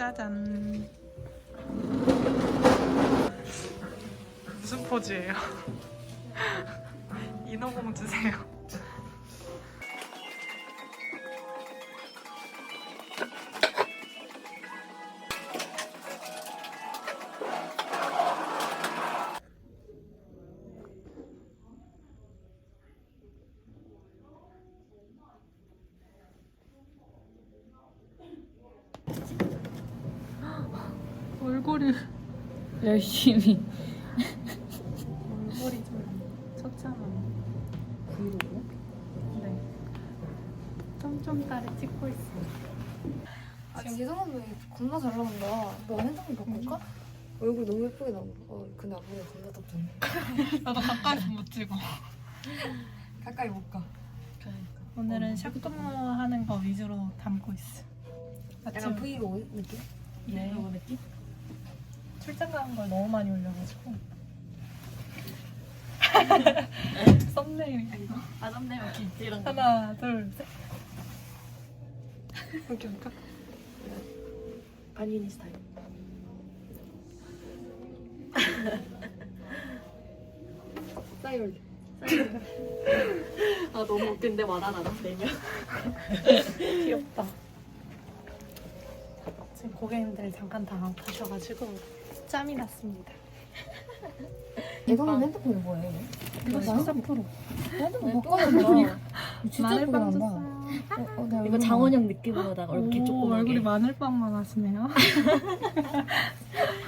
짜잔. 무슨 포즈예요? 인어공 주세요. 얼굴이 열심히 얼굴이 좀 처참하네. 브이로그? 네. 쫌쫌따를 찍고 있어요. 아, 기성언니 겁나 잘 나온다. 너 핸드폰 바꿀까? 얼굴 너무 예쁘게 나온다. 어, 근데 앞머리가 겁나 덥잖아. 나도 가까이서 못 찍어. 가까이 못 가. 오늘은 샵근무하는 거 위주로 담고 있어. 약간 아침 브이로그 느낌? 네. 느낌? 출장 가는 걸 너무 많이 올려가지고. 이거. 아 썸네일 길지랑 하나, 둘, 셋. 이렇게 할까? 반인이 스타일 싸이월드. 아 너무 웃긴데 말안 하나 네명 귀엽다. 지금 고객님들 잠깐 다 가셔가지고 짬이 났습니다. 예성언니 핸드폰이 뭐예요? 이거 진짜 프로. 핸드폰 바꿔야 된다. 진짜 마늘빵. 줬어요. 어, 어, 나 이거 장원영 느낌으로다가 얼굴 오, 개조그맣게 얼굴이 마늘빵만 하시네요.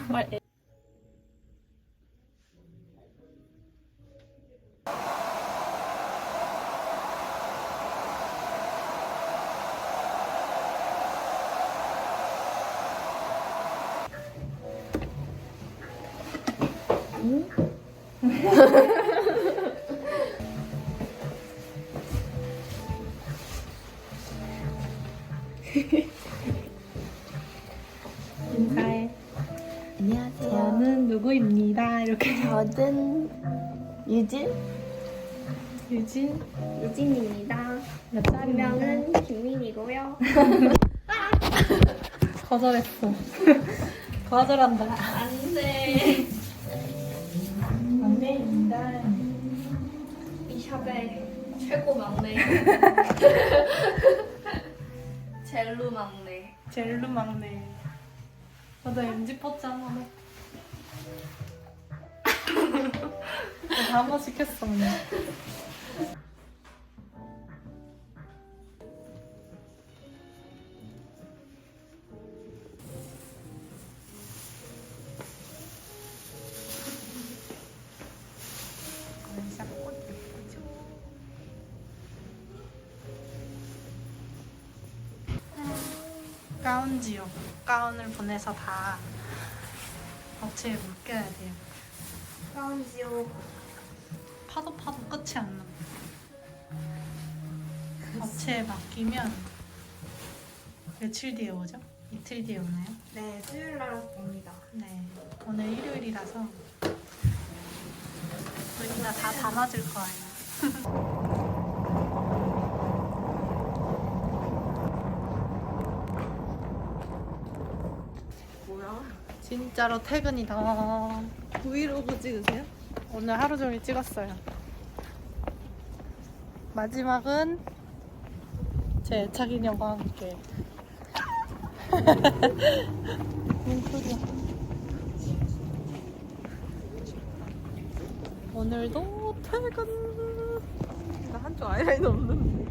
말- 인사해. 안녕하세요. 저는 누구입니다. 이렇게 저는 유진? 유진 유진입니다. 몇. 분명은 김민이고요. 거절했어. 거절한다. 안돼. 샵의 최고 막내. 젤루 막내. 젤루 막내. 저도 MG 포즈 한번 해. 다 한번 시켰어 오늘. 가운지요. 가운을 보내서 다 업체에 맡겨야 돼요. 가운지요. 파도 파도 끝이 안 나. 업체에 맡기면 며칠 뒤에 오죠? 이틀 뒤에 오나요? 네, 수요일 날 옵니다. 네. 오늘 일요일이라서 우리가 다 담아줄 거예요. 진짜로 퇴근이다. 브이로그 찍으세요? 오늘 하루 종일 찍었어요. 마지막은 제 애착 인형과 함께. 뭔 소리야. 오늘도 퇴근. 나 한쪽 아이라인 없는데